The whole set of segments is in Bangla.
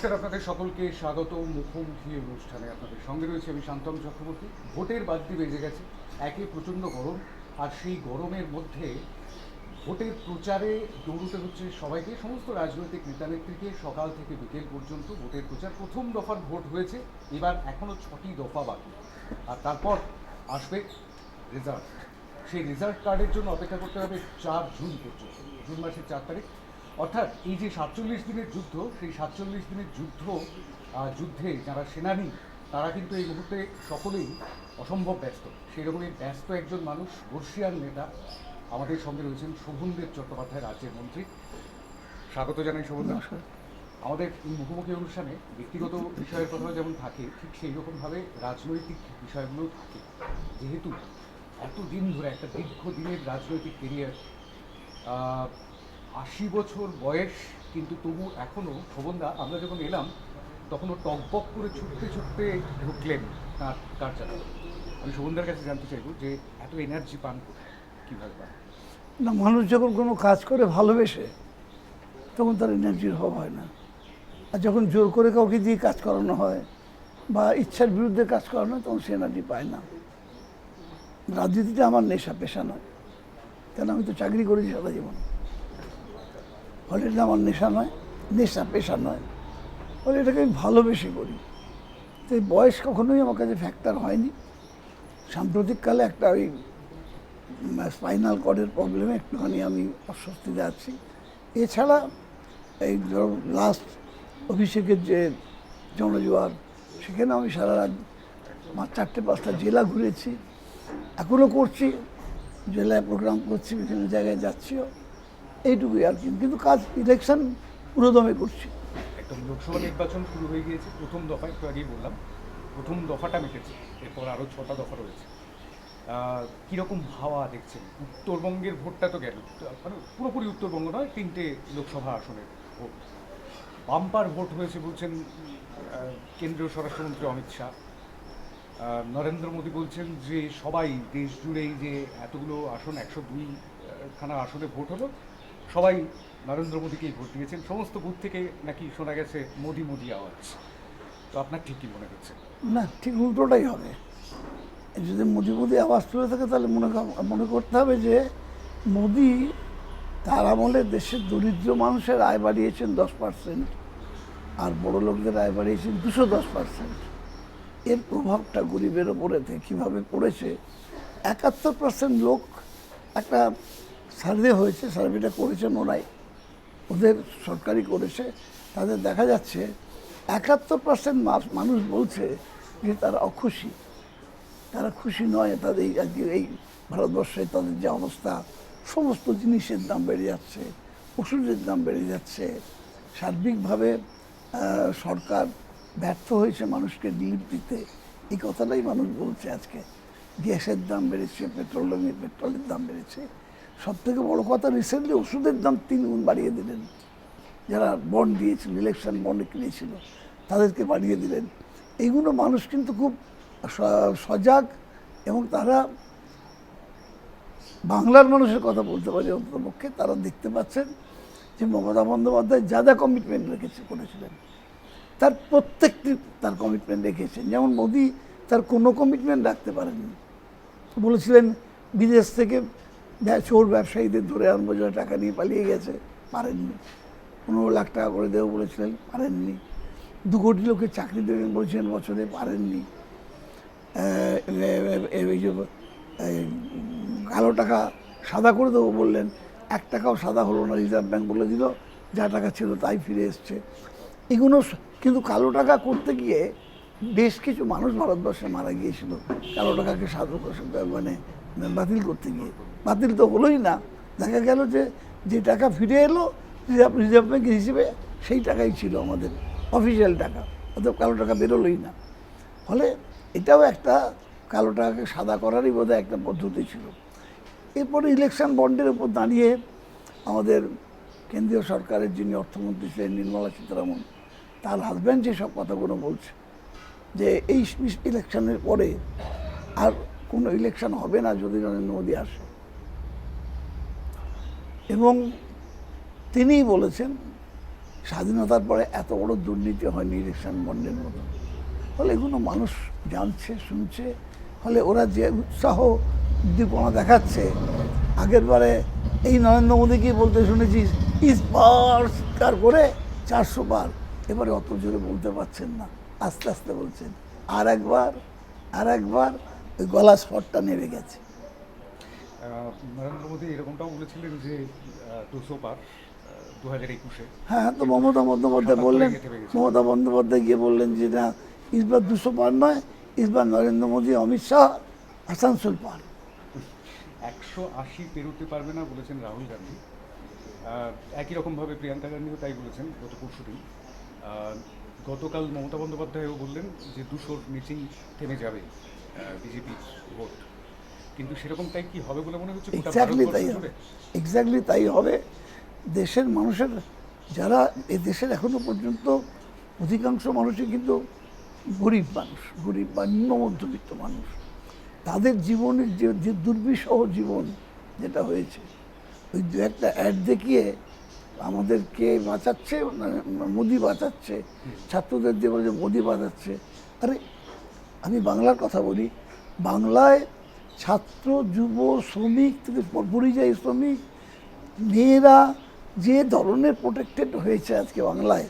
নমস্কার, আপনাদের সকলকে স্বাগত মুখোমুখি অনুষ্ঠানে। আপনাদের সঙ্গে রয়েছে আমি শান্তম চক্রবর্তী। ভোটের বাদ্যি বেজে গেছে। একে প্রচণ্ড গরম, আর সেই গরমের মধ্যে ভোটের প্রচারে দৌড়তে হচ্ছে সবাইকে। সমস্ত রাজনৈতিক নেতানেত্রীকে সকাল থেকে বিকেল পর্যন্ত ভোটের প্রচার। প্রথম দফার ভোট হয়েছে, এবার এখনও ছটি দফা বাকি। আর তারপর আসবে রেজাল্ট সেই রেজাল্ট কার্ডের জন্য অপেক্ষা করতে হবে চার জুন পর্যন্ত। জুন মাসের চার তারিখ। অর্থাৎ এই যে সাতচল্লিশ দিনের যুদ্ধ সেই সাতচল্লিশ দিনের যুদ্ধ যুদ্ধে যারা সেনানী তারা কিন্তু এই মুহূর্তে সকলেই অসম্ভব ব্যস্ত। সেই রকমই ব্যস্ত একজন মানুষ বর্ষিয়ান নেতা। আমাদের সঙ্গে রয়েছেন শোভনদেব চট্টোপাধ্যায় রাজ্যের মন্ত্রী। স্বাগত জানাই শোভনদেব আমাদের এই মুখোমুখি অনুষ্ঠানে ব্যক্তিগত বিষয়ের কথা যেমন থাকে ঠিক সেই রকমভাবে রাজনৈতিক বিষয়গুলো থাকে। যেহেতু এতদিন ধরে একটা দীর্ঘদিনের রাজনৈতিক কেরিয়ার আশি বছর বয়স, কিন্তু তবু এখনও শোভনদা, আমরা যখন এলাম তখন তখনও টকবক করে ছুটতে ছুটতে ঢুকলেন তাঁর কার্যালয়ে আমি শোভনদার কাছে জানতে চাইব যে এত এনার্জি পান কোথায়? কীভাবে পান? না, মানুষ যখন কোনো কাজ করে, ভালোবেসে, তখন তার এনার্জির অভাব হয় না। আর যখন জোর করে কাউকে দিয়ে কাজ করানো হয়, বা ইচ্ছার বিরুদ্ধে কাজ করানো হয়, তখন সে এনার্জি পায় না। রাজনীতিটা আমার নেশা, পেশা নয়। কেন? আমি তো চাকরি করেছি সারা জীবন। ফলে এটা আমার নেশা নয়, নেশা পেশা নয়। ফলে এটাকে আমি ভালোবেসে করি। তো এই বয়স কখনোই আমার কাছে ফ্যাক্টর হয়নি। সাম্প্রতিককালে একটা ওই স্পাইনাল কর্ডের প্রবলেমে একটুখানি আমি অস্বস্তিতে আছি। এছাড়া এই লাস্ট অভিষেকের যে জনজোয়ার সেখানে আমি সারা রাত আমার চারটে পাঁচটা জেলা ঘুরেছি। এখনও করছি, জেলায় প্রোগ্রাম করছি, বিভিন্ন জায়গায় যাচ্ছিও। এইটুকুই আর কিন্তু কাজ ইলেকশন পুরোদমে করছি। একদম, লোকসভা নির্বাচন শুরু হয়ে গিয়েছে, প্রথম দফা একটু আগেই বললাম। প্রথম দফাটা মিটেছে, এরপর আরও ছটা দফা রয়েছে। কীরকম হাওয়া দেখছেন? উত্তরবঙ্গের ভোটটা তো গেল। মানে পুরোপুরি উত্তরবঙ্গ নয়, তিনটে লোকসভা আসনের ভোট। বাম্পার ভোট হয়েছে বলছেন কেন্দ্রীয় স্বরাষ্ট্রমন্ত্রী অমিত শাহ। নরেন্দ্র মোদী বলছেন যে সবাই দেশ জুড়েই যে এতগুলো আসন, একশো দুই খানা আসনে ভোট হলো সবাই নরেন্দ্র মোদীকেই ভোট দিয়েছেন। সমস্ত বুথ থেকে নাকি শোনা গেছে মোদি মোদি আওয়াজ। তো আপনার ঠিক কি মনে হচ্ছে? না, ঠিক উল্টোটাই হবে। যদি মোদি মোদি আওয়াজ তুলে থাকে, তাহলে মনে মনে করতে হবে যে মোদি তার আমলে দেশের দরিদ্র মানুষের আয় বাড়িয়েছেন দশ পার্সেন্ট আর বড় লোকদের আয় বাড়িয়েছেন দুশো দশ পার্সেন্ট। এর প্রভাবটা গরিবের ওপরে কীভাবে পড়েছে? একাত্তর পার্সেন্ট লোক একটা সার্ভে হয়েছে, সার্ভেটা করেছেন ওরাই ওদের সরকারি করেছে। তাদের দেখা যাচ্ছে একাত্তর পার্সেন্ট মানুষ বলছে যে তারা অখুশি। তারা খুশি নয়, তাদের এই এই ভারতবর্ষে তাদের যে অবস্থা, সমস্ত জিনিসের দাম বেড়ে যাচ্ছে, ওষুধের দাম বেড়ে যাচ্ছে। সার্বিকভাবে সরকার ব্যর্থ হয়েছে মানুষকে রিলিফ দিতে। এই কথাটাই মানুষ বলছে আজকে। গ্যাসের দাম বেড়েছে পেট্রোলিয়ামের পেট্রোলের দাম বেড়েছে। সব থেকে বড় কথা রিসেন্টলি ওষুধের দাম তিন গুণ বাড়িয়ে দিলেন। যারা বন্ড দিয়েছিল ইলেকশন বন্ড কিনেছিল, তাদেরকে বাড়িয়ে দিলেন। এইগুলো মানুষ কিন্তু খুব সজাগ এবং তারা বাংলার মানুষের কথা বলতে পারি অন্ততপক্ষে। তারা দেখতে পাচ্ছেন যে মমতা বন্দ্যোপাধ্যায় যা যা কমিটমেন্ট রেখেছে করেছিলেন, তার প্রত্যেকটি তার কমিটমেন্ট রেখেছেন। যেমন মোদী তার কোনো কমিটমেন্ট রাখতে পারেননি। বলেছিলেন, বিদেশ থেকে চোর ব্যবসায়ীদের ধরে আনব যারা টাকা নিয়ে পালিয়ে গেছে পারেননি পনেরো লাখ টাকা করে দেবো বলেছিলেন পারেননি দু কোটি লোকের চাকরি দেবেন বলেছিলেন, বছরে পারেননি। এই যে কালো টাকা সাদা করে দেবো বললেন, এক টাকাও সাদা হলো না, রিজার্ভ ব্যাঙ্ক বলে দিল, যা টাকা ছিল তাই ফিরে এসছে। এগুলো কিন্তু কালো টাকা করতে গিয়ে বেশ কিছু মানুষ ভারতবর্ষে মারা গিয়েছিল, কালো টাকাকে সাধু মানে বাতিল করতে গিয়ে। বাতিল তো হলোই না। দেখা গেল যে যে টাকা ফিরে এলো রিজার্ভ রিজার্ভ ব্যাংক হিসেবে সেই টাকাই ছিল আমাদের অফিসিয়াল টাকা। অর্থাৎ কালো টাকা বেরোলোই না। ফলে এটাও একটা কালো টাকাকে সাদা করারই বোধহয় একটা পদ্ধতি ছিল। এরপরে ইলেকশন বন্ডের উপর দাঁড়িয়ে আমাদের কেন্দ্রীয় সরকারের যিনি অর্থমন্ত্রী ছিলেন নির্মলা সীতারামন, তার হাজব্যান্ড যেসব কথাগুলো বলছে, যে এই ইলেকশনের পরে আর কোনো ইলেকশন হবে না যদি নরেন্দ্র মোদী আসে। এবং তিনিই বলেছেন, স্বাধীনতার পরে এত বড় দুর্নীতি হয়নি ইলেকশন বন্ডের মতো। ফলে এগুলো মানুষ জানছে, শুনছে। ফলে ওরা যে উৎসাহ উদ্দীপনা দেখাচ্ছে, আগের বারে এই নরেন্দ্র মোদীকে বলতে শুনেছি ইস বার চিৎকার করে চারশো বার। এবারে অত জোরে বলতে পারছেন না, আস্তে আস্তে বলছেন। আর একবার আর একবার ওই গলা স্পটটা নেমে গেছে। নরেন্দ্র মোদী এরকমটাও বলেছিলেন যে দুশো পার দু হাজার একুশে। হ্যাঁ তো মমতা বন্দ্যোপাধ্যায় বললেন। মমতা বন্দ্যোপাধ্যায় গিয়ে বললেন যে না ইসবার দুশো পার নয় ইসবার নরেন্দ্র মোদী অমিত শাহ আসানসোল পার। একশো আশি পেরোতে পারবে না বলেছেন রাহুল গান্ধী। একই রকমভাবে প্রিয়াঙ্কা গান্ধীও তাই বলেছেন গত পরশু দিন। গতকাল মমতা বন্দ্যোপাধ্যায়ও বললেন যে দুশোর নিচেই থেমে যাবে বিজেপি ভোট। কিন্তু সেরকমটাই কি হবে বলে মনে হচ্ছে এক্স্যাক্টলি তাই হবে। এক্স্যাক্টলি তাই হবে। দেশের মানুষের যারা এ দেশের এখনও পর্যন্ত অধিকাংশ মানুষই কিন্তু গরিব মানুষ গরিব বা নিম্ন মধ্যবিত্ত মানুষ। তাদের জীবনের যে যে দুর্বিষহ জীবন যেটা হয়েছে ওই দু একটা অ্যাড দেখিয়ে আমাদেরকে বাঁচাচ্ছে মোদি বাঁচাচ্ছে ছাত্রদের দিয়ে বলে যে মোদি বাঁচাচ্ছে। আরে আমি বাংলার কথা বলি বাংলায় ছাত্র, যুব, শ্রমিক থেকে পরিযায়ী শ্রমিক, মেয়েরা যে ধরনের প্রোটেক্টেড হয়েছে আজকে বাংলায়,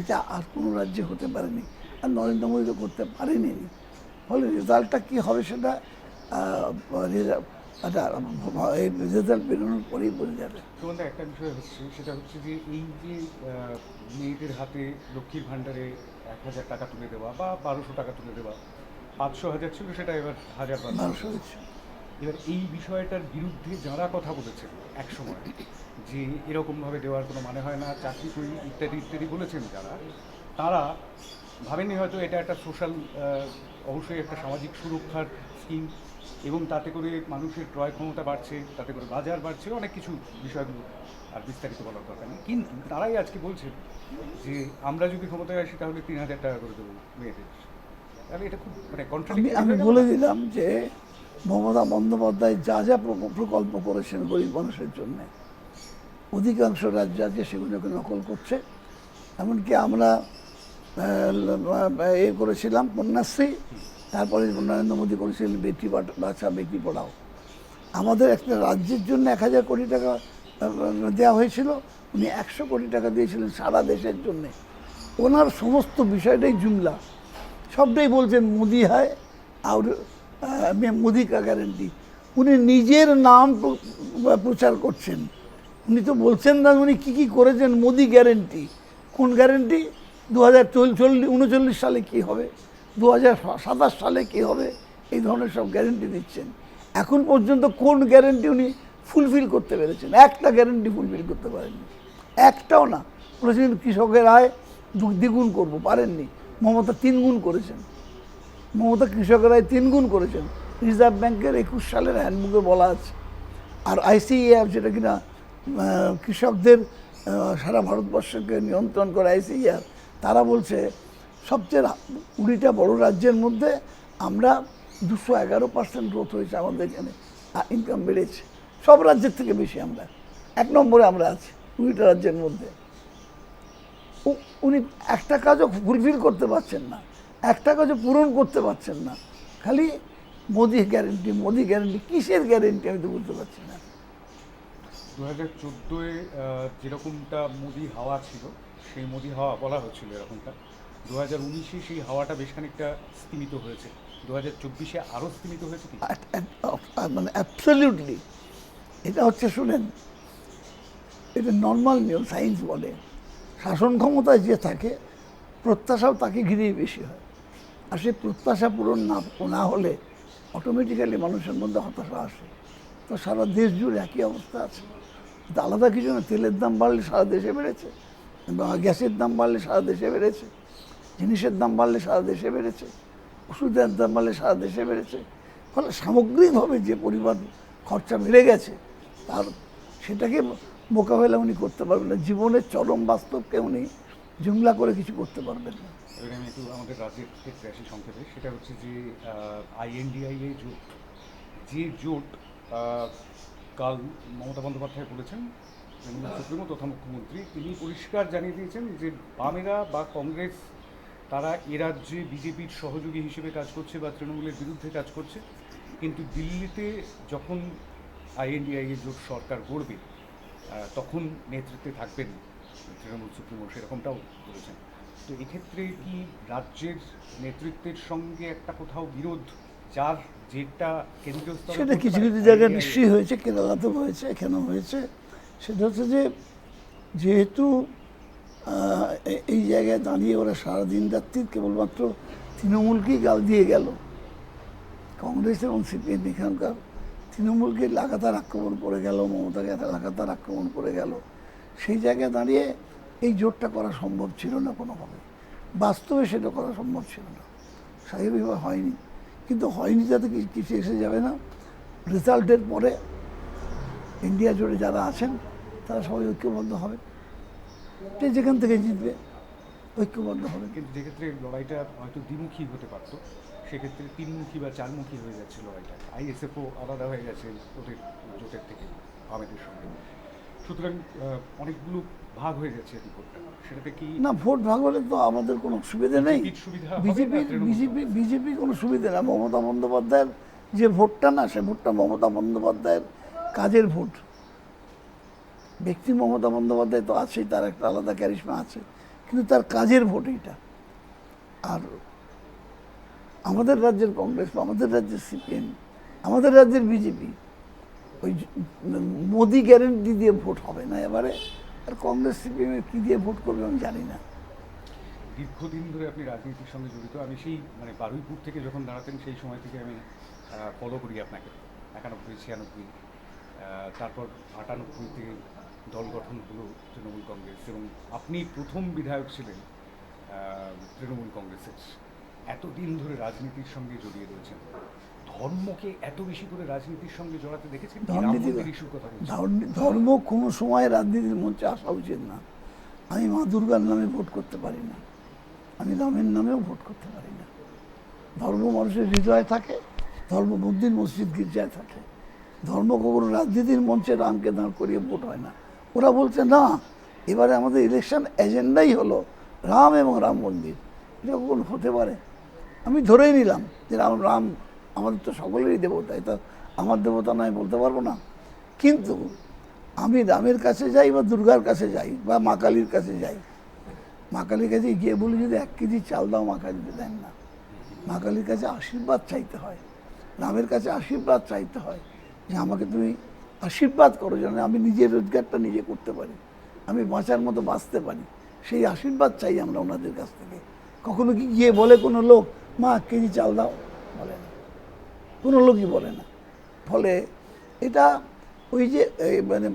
এটা আর কোনো রাজ্যে হতে পারেনি আর নরেন্দ্র মোদী তো করতে পারেনি। ফলে রেজাল্টটা কী হবে সেটা রেজাল্ট বেরোনোর পরেই বোঝা যাবে। একটা বিষয় হচ্ছে, সেটা হচ্ছে যে এই যে মেয়েদের হাতে লক্ষ্মীর ভাণ্ডারে এক হাজার টাকা তুলে দেওয়া বা বারোশো টাকা তুলে দেওয়া পাঁচশো হাজার ছিল সেটা এবার হাজার হয়েছে এবার এই বিষয়টার বিরুদ্ধে যারা কথা বলেছেন এক সময় যে এরকমভাবে দেওয়ার কোনো মানে হয় না চাকরি করি ইত্যাদি ইত্যাদি বলেছেন যারা তারা ভাবেননি হয়তো এটা একটা সোশ্যাল অবশ্যই একটা সামাজিক সুরক্ষার স্কিম এবং তাতে করে মানুষের ক্রয় ক্ষমতা বাড়ছে তাতে করে বাজার বাড়ছে অনেক কিছু বিষয়গুলো আর বিস্তারিত বলার দরকার নেই। কিন্তু তারাই আজকে বলছেন যে আমরা যদি ক্ষমতায় আসি তাহলে তিন হাজার টাকা করে দেবো মেয়েদের তাহলে এটা খুব মানে আমি আমি বলে দিলাম যে মমতা বন্দ্যোপাধ্যায় যা যা প্রকল্প করেছেন গরিব মানুষের জন্য অধিকাংশ রাজ্য আজকে সেগুলোকে নকল করছে। এমনকি আমরা এ করেছিলাম কন্যাশ্রী তারপরে নরেন্দ্র মোদী করেছিলেন বেটি বাট- বাঁচা বেটি পড়াও। আমাদের একটা রাজ্যের জন্য এক হাজার কোটি টাকা দেওয়া হয়েছিল উনি একশো কোটি টাকা দিয়েছিলেন সারা দেশের জন্যে। ওনার সমস্ত বিষয়টাই জুমলা। সবটাই বলছেন মোদি হয়, আর মোদি কা গ্যারেন্টি উনি নিজের নাম প্রচার করছেন। উনি তো বলছেন না উনি কী কী করেছেন, মোদি গ্যারেন্টি কোন গ্যারেন্টি দু হাজার চল্লিশ উনচল্লিশ সালে কী হবে? দু হাজার সাতাশ সালে কী হবে? এই ধরনের সব গ্যারেন্টি দিচ্ছেন। এখন পর্যন্ত কোন গ্যারেন্টি উনি ফুলফিল করতে পেরেছেন? একটা গ্যারেন্টি ফুলফিল করতে পারেননি। একটাও না। বলেছেন কৃষকের আয় দ্বিগুণ করব, পারেননি। মমতা তিন গুণ করেছেন। মমতা কৃষকের আয় তিন গুণ করেছেন। রিজার্ভ ব্যাংকের একুশ সালের হ্যান্ডবুকে বলা আছে। আর আইসিএফ যেটা কিনা কৃষকদের সারা ভারতবর্ষকে নিয়ন্ত্রণ করে আইসিএফ তারা বলছে, সবচেয়ে কুড়িটা বড় রাজ্যের মধ্যে আমরা দুশো এগারো পার্সেন্ট গ্রোথ হয়েছে আমাদের এখানে ইনকাম বেড়েছে। সব রাজ্যের থেকে বেশি আমরা। এক নম্বরে আমরা আছি, কুড়িটা রাজ্যের মধ্যে। উনি একটা কাজও ফুলফিল করতে পারছেন না। একটা কাজও পূরণ করতে পারছেন না। খালি মোদি গ্যারেন্টি মোদি গ্যারেন্টি কিসের গ্যারেন্টি আমি তো বুঝতে পারছি না। দু হাজার চোদ্দোয় যেরকমটা মোদি হাওয়া ছিল সেই মোদি হাওয়া বলা হচ্ছিল এরকমটা। দু হাজার উনিশে সেই হাওয়াটা বেশ খানিকটা স্তীমিত হয়েছে। দু হাজার চব্বিশে আরও স্তীমিত হয়েছে মানে অ্যাবসলিউটলি এটা হচ্ছে শুনেন এটা নর্মাল নিয়ম সায়েন্স বলে। শাসন ক্ষমতায় যে থাকে, প্রত্যাশাও তাকে ঘিরেই বেশি হয়। আর সেই প্রত্যাশা পূরণ না না হলে অটোমেটিক্যালি মানুষের মধ্যে হতাশা আসে। তো সারা দেশ জুড়ে একই অবস্থা আছে। আলাদা কিছু না, তেলের দাম বাড়লে সারা দেশে বেড়েছে গ্যাসের দাম বাড়লে সারা দেশে বেড়েছে, জিনিসের দাম বাড়লে সারা দেশে বেড়েছে, ওষুধের দাম বাড়লে সারা দেশে বেড়েছে। ফলে সামগ্রিকভাবে যে পরিমাণ খরচা বেড়ে গেছে, তার সেটাকে মোকাবেলা উনি করতে পারবেন না। জীবনের চরম বাস্তবকে উনি জুমলা করে কিছু করতে পারবেন না। আমি একটু আমাদের রাজ্যের ক্ষেত্রে আসি সংক্ষেপে, সেটা হচ্ছে যে আইএনডিআইএ জোট, যে জোট কাল মমতা বন্দ্যোপাধ্যায় বলেছেন সুপ্রিমো তথা মুখ্যমন্ত্রী, তিনি পরিষ্কার জানিয়ে দিয়েছেন যে বামেরা বা কংগ্রেস, তারা এ রাজ্যে বিজেপির সহযোগী হিসেবে কাজ করছে বা তৃণমূলের বিরুদ্ধে কাজ করছে। কিন্তু দিল্লিতে যখন আইএনডিআই জোট সরকার গড়বে তখন নেতৃত্বে থাকবেন তৃণমূল সুপ্রিমো সেরকমটাও বলেছেন। তো এক্ষেত্রে কি রাজ্যের নেতৃত্বের সঙ্গে একটা কোথাও বিরোধ যার যেটা কেন্দ্রীয় সেটা কিছু কিছু জায়গায় নিশ্চয়ই হয়েছে কেরালাতেও হয়েছে এখানেও হয়েছে। সেটা হচ্ছে যে যেহেতু এই জায়গায় দাঁড়িয়ে ওরা সারাদিন রাত্রি কেবলমাত্র তৃণমূলকেই গাল দিয়ে গেল। কংগ্রেস এবং সিপিএম এখানকার তৃণমূলকে লাগাতার আক্রমণ করে গেল মমতাকে লাগাতার আক্রমণ করে গেল। সেই জায়গায় দাঁড়িয়ে এই জোটটা করা সম্ভব ছিল না কোনোভাবে। বাস্তবে সেটা করা সম্ভব ছিল না। স্বাভাবিকভাবে হয়নি। কিন্তু হয়নি যাতে কিছু এসে যাবে না। রেজাল্টের পরে ইন্ডিয়া জুড়ে যারা আছেন, তারা সবাই ঐক্যবদ্ধ হবে। যে যেখান থেকে জিতবে, ঐক্যবদ্ধ হবে। কিন্তু যেক্ষেত্রে লড়াইটা হয়তো দ্বিমুখী হতে পারতো। সেক্ষেত্রে তিনমুখী বা চারমুখী হয়ে যাচ্ছে লড়াইটা আইএসএফও আলাদা হয়ে গেছে ওদের জোটের থেকে আমেদের সঙ্গে। সুতরাং অনেকগুলো ভাগ হয়ে যাচ্ছে রিপোর্টটা। সেটাতে কি না ভোট ভাগ হলে তো আমাদের কোনো সুবিধা নেই। বিজেপি বিজেপি বিজেপি কোনো সুবিধা না। মমতা বন্দ্যোপাধ্যায়ের যে ভোটটা না সে ভোটটা মমতা বন্দ্যোপাধ্যায়ের কাজের ভোট। ব্যক্তি মমতা বন্দ্যোপাধ্যায় তো আছেই তার একটা আলাদা ক্যারিশমা আছে। কিন্তু তার কাজের ভোট এইটা। আর আমাদের রাজ্যের কংগ্রেস বা আমাদের রাজ্যের সিপিএম, আমাদের রাজ্যের বিজেপি, ওই মোদি গ্যারেন্টি দিয়ে ভোট হবে না এবারে? আর কংগ্রেস, সিপিএম কী দিয়ে ভোট করবে আমি জানি না। দীর্ঘদিন ধরে আপনি রাজনীতির সঙ্গে জড়িত, আমি সেই মানে বারুইপুর থেকে যখন দাঁড়াতেন সেই সময় থেকে আমি ফলো করি আপনাকে। একানব্বই, ছিয়ানব্বই তারপর আটানব্বইতে দল গঠন হলো তৃণমূল কংগ্রেস এবং আপনি প্রথম বিধায়ক ছিলেন তৃণমূল কংগ্রেসের। এতদিন ধরে রাজনীতির সঙ্গে জড়িয়ে রয়েছেন। ধর্মকে এত বেশি করে রাজনীতির সঙ্গে জড়াতে দেখেছেন? ধর্ম কোনো সময় রাজনীতির মঞ্চে আসা উচিত না। আমি মা দুর্গার নামে ভোট করতে পারি না। আমি রামের নামেও ভোট করতে পারি না। ধর্ম মানুষের হৃদয়ে থাকে ধর্ম মন্দির মসজিদ গির্জায় থাকে। ধর্ম কখনো রাজনীতির মঞ্চে রামকে দাঁড় করিয়ে ভোট হয় না। ওরা বলছে না এবারে আমাদের ইলেকশন এজেন্ডাই হলো রাম এবং রাম মন্দির এটা কখন হতে পারে? আমি ধরেই নিলাম যে রাম রাম আমাদের তো সকলেরই দেবতা, এটা আমার দেবতা নয়, বলতে পারব না। কিন্তু আমি রামের কাছে যাই বা দুর্গার কাছে যাই বা মা কালীর কাছে যাই, মা কালীর কাছে গিয়ে বলি যদি এক কেজি চাল দাও, মা কালীতে দেন না। মা কালীর কাছে আশীর্বাদ চাইতে হয়, রামের কাছে আশীর্বাদ চাইতে হয় যে আমাকে তুমি আশীর্বাদ করো যেন আমি নিজের রোজগারটা নিজে করতে পারি, আমি বাঁচার মতো বাঁচতে পারি। সেই আশীর্বাদ চাই আমরা ওনাদের কাছ থেকে। কখনো কি গিয়ে বলে কোনো লোক মা, কেজি চাল দাও, বলে না। কোনো লোকই বলে না। ফলে এটা ওই যে মানে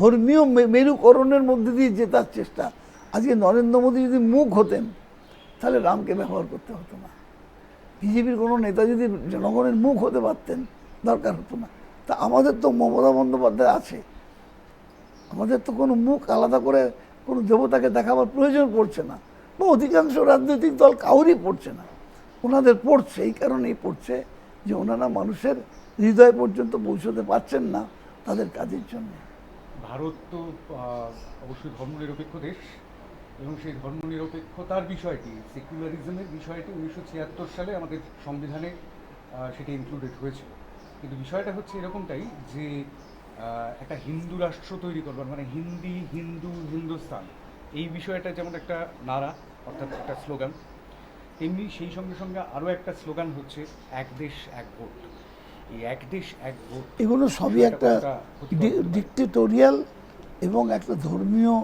ধর্মীয় মেরুকরণের মধ্যে দিয়ে জেতার চেষ্টা। আজকে নরেন্দ্র মোদী যদি মুখ হতেন, তাহলে রামকে ব্যবহার করতে হতো না। বিজেপির কোনো নেতা যদি জনগণের মুখ হতে পারতেন, দরকার হতো না। তা আমাদের তো মমতা বন্দ্যোপাধ্যায় আছে। আমাদের তো কোনো মুখ আলাদা করে কোনো দেবতাকে দেখাবার প্রয়োজন পড়ছে না। বা অধিকাংশ রাজনৈতিক দল কাউরই পড়ছে না। ওনাদের পড়ছে, এই কারণেই পড়ছে যে ওনারা মানুষের হৃদয় পর্যন্ত পৌঁছতে পারছেন না তাদের কাজের জন্য। ভারত তো অবশ্যই ধর্মনিরপেক্ষ দেশ এবং সেই ধর্মনিরপেক্ষতার বিষয়টি সেকুলারিজমের বিষয়টি উনিশশো ছিয়াত্তর সালে আমাদের সংবিধানে সেটি ইনক্লুডেড হয়েছিল। কিন্তু বিষয়টা হচ্ছে এরকমটাই যে একটা হিন্দু রাষ্ট্র তৈরি করবার মানে হিন্দি, হিন্দু, হিন্দুস্তান এই বিষয়টা যেমন একটা নারা অর্থাৎ একটা স্লোগান তেমনি সেই সঙ্গে সঙ্গে আরও একটা স্লোগান হচ্ছে এক দেশ এক ভোট। এই এক দেশ এক ভোট এগুলো সবই একটা? ডিক্টেটোরিয়াল এবং একটা ধর্মীয়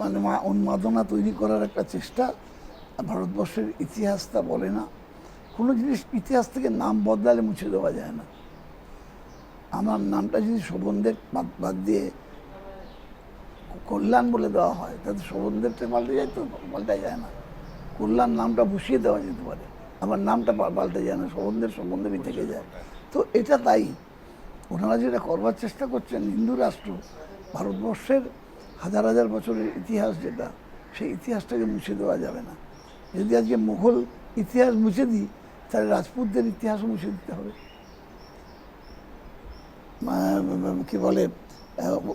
মানে উন্মাদনা তৈরি করার একটা চেষ্টা ভারতবর্ষের ইতিহাস তা বলে না। কোনো জিনিস ইতিহাস থেকে নাম বদলালে মুছে দেওয়া যায় না। আমার নামটা যদি শোভনদেব বাদ বাদ দিয়ে কল্যাণ বলে দেওয়া হয়। তাতে শোভনদেবটা পাল্টে যায় তো? পাল্টে যায় না। কল্যাণ নামটা বসিয়ে দেওয়া যেতে পারে। আমার নামটা পাল্টে যায় না, শোভনদেব শোভনদেবই থেকে যায়। তো এটা তাই। ওনারা যেটা করবার চেষ্টা করছেন হিন্দু রাষ্ট্র, ভারতবর্ষের হাজার হাজার বছরের ইতিহাস যেটা, সেই ইতিহাসটাকে মুছে দেওয়া যাবে না। যদি আজকে মুঘল ইতিহাস মুছে দিই, তাহলে রাজপুতদের ইতিহাসও মুছে দিতে হবে। কি বলে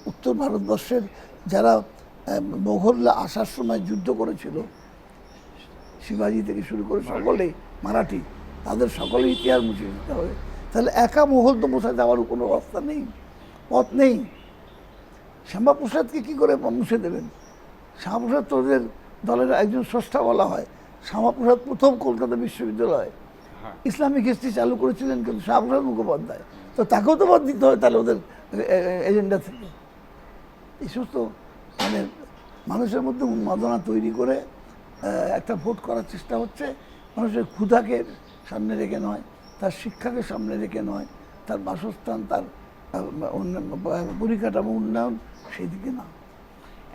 উত্তর ভারতবর্ষের যারা মোঘলরা আসার সময় যুদ্ধ করেছিল শিবাজি থেকে শুরু করে সকলেই মারাঠি তাদের সকলের ইতিহাস মুছে দিতে হবে। তাহলে একা মোঘল তো মুছে যাওয়ার কোনো রাস্তা নেই পথ নেই। শ্যামাপ্রসাদকে কী করে মুছে দেবেন? শ্যামাপ্রসাদ তো ওদের দলের একজন স্রষ্টা বলা হয়। শ্যামাপ্রসাদ প্রথম কলকাতা বিশ্ববিদ্যালয়। হ্যাঁ। ইসলামিক হিস্ট্রি চালু করেছিলেন কিন্তু শ্যামাপ্রসাদ মুখোপাধ্যায়। তো তাকেও তো বাদ দিতে হয় তাহলে ওদের এজেন্ডা থেকে। এই সমস্ত মানে মানুষের মধ্যে উন্মাদনা তৈরি করে একটা ভোট করার চেষ্টা হচ্ছে। মানুষের ক্ষুধাকে সামনে রেখে নয়, তার শিক্ষাকে সামনে রেখে নয়, তার বাসস্থান, তার পরিকাঠামো উন্নয়ন সেই দিকে না।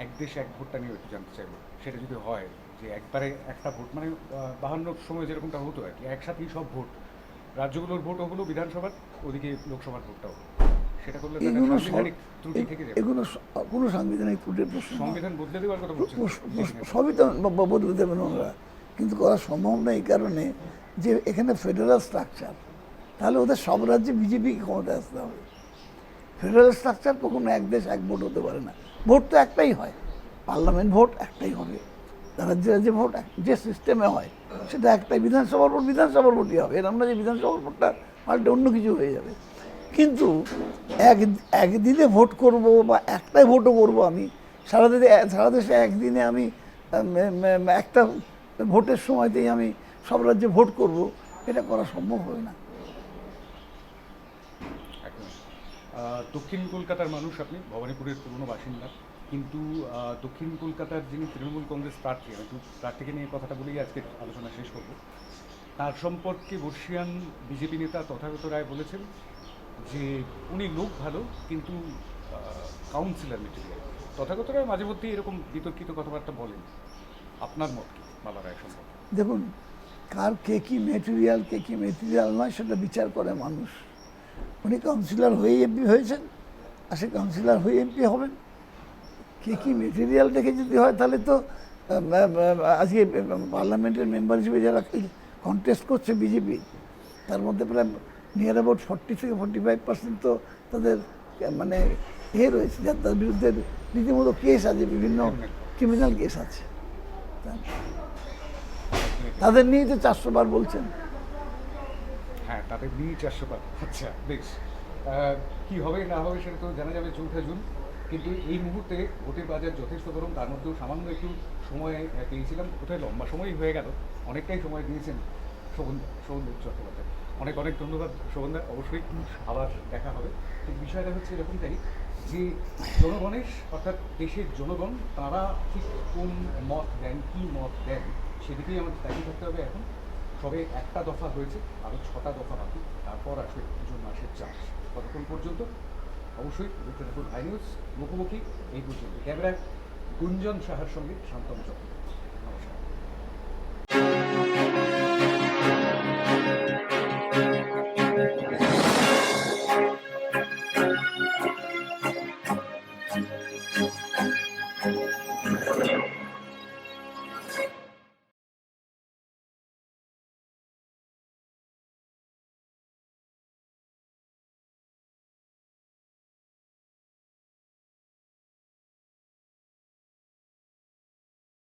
এক দেশ এক ভোটটা নিয়ে একটু জানতে চাইব। সেটা যদি হয় যে একবারে একটা ভোট মানে বাহান্ন সময় যেরকমটা হতো আর কি, একসাথেই সব ভোট, রাজ্যগুলোর ভোট হলো বিধানসভার, ওদিকে লোকসভার ভোটটা ভোটটাও। সেটা করলে এগুলো ত্রুটি থেকে যাবে। এগুলো কোনো সাংবিধানিক ত্রুটির প্রশ্ন সংবিধান বদলে দেওয়ার কথা বলছেন। প্রশ- প্রশ- সবই তো বদলে দেবেন ওনারা কিন্তু করা সম্ভব না এই কারণে যে এখানে ফেডারেল স্ট্রাকচার তাহলে ওদের সব রাজ্যে বিজেপি ক্ষমতায় আসতে হবে। ফেডারেল স্ট্রাকচার কখনো এক দেশ এক ভোট হতে পারে না। ভোট তো একটাই হয়। পার্লামেন্ট ভোট একটাই হবে। রাজ্যে রাজ্যে ভোট যে সিস্টেমে হয় সেটা একটাই। বিধানসভার ভোট বিধানসভার ভোটই হবে। এরকম না যে বিধানসভার ভোটটা পাল্টে অন্য কিছু হয়ে যাবে। কিন্তু এক, একদিনে ভোট করব বা একটাই ভোটও করব আমি, সারা দেশে সারা দেশে একদিনে আমি একটা ভোটের সময়তেই আমি সব রাজ্যে ভোট করব, এটা করা সম্ভব হবে না। দক্ষিণ কলকাতার মানুষ আপনি, ভবানীপুরের পুরনো বাসিন্দা, কিন্তু দক্ষিণ কলকাতার যিনি তৃণমূল কংগ্রেস প্রার্থী, আমি প্রার্থীকে নিয়ে কথাটা বলেই আজকে আলোচনা শেষ করব, তার সম্পর্কে বর্ষিয়ান বিজেপি নেতা তথাগত রায় বলেছেন যে উনি লোক ভালো, কিন্তু কাউন্সিলর মেটেরিয়াল তথাগত রায় মাঝে মধ্যেই এরকম বিতর্কিত কথাবার্তা বলেন। আপনার মত কি, বাবা রায় সম্পর্কে? দেখুন, কার কে কি মেটেরিয়াল কে কি মেটেরিয়াল নয়, সেটা বিচার করে মানুষ। উনি কাউন্সিলর হয়ে এমপি হয়েছেন, আর সে কাউন্সিলর হয়ে এমপি হবেন। কে কি মেটেরিয়াল দেখে যদি হয়, তাহলে তো আজকে পার্লামেন্টের মেম্বার হিসেবে যারা কন্টেস্ট করছে বিজেপি তার মধ্যে প্রায় নিয়ার অ্যাবাউট ফর্টি থেকে ফর্টি ফাইভ পার্সেন্ট তো তাদের মানে এ রয়েছে যার, তার বিরুদ্ধে রীতিমতো কেস আছে, বিভিন্ন ক্রিমিনাল কেস আছে। তাদের নিয়েই তো চারশো বার বলছেন। হ্যাঁ তাদের নিয়ে চারশো বার। আচ্ছা বেশ। কি হবে, না হবে সেটা তো জানা যাবে চৌঠা জুন। কিন্তু এই মুহূর্তে ভোটের বাজার যথেষ্ট গরম, তার মধ্যেও সামান্য একটু সময় পেয়েছিলাম। কোথায়? লম্বা সময়ই হয়ে গেল। অনেকটাই সময় দিয়েছেন শোভন শোভনদেব চট্টোপাধ্যায়। অনেক অনেক ধন্যবাদ শোভনদা। অবশ্যই আবার দেখা হবে। কিন্তু বিষয়টা হচ্ছে এরকমটাই যে জনগণের, অর্থাৎ দেশের জনগণ, তারা ঠিক কোন মত দেন, কী মত দেন, সেদিকেই আমাদের তাকিয়ে থাকতে হবে এখন। সবে একটা দফা হয়েছে আরও ছটা দফা বাকি। তারপর আসবে জুন মাসের চাষ ততক্ষণ পর্যন্ত? অবশ্যই দেখতে নিউজ মুখোমুখি, এই পর্যন্ত। ক্যামেরায় গুঞ্জন সাহার সঙ্গে শান্তম চক্রবর্তী।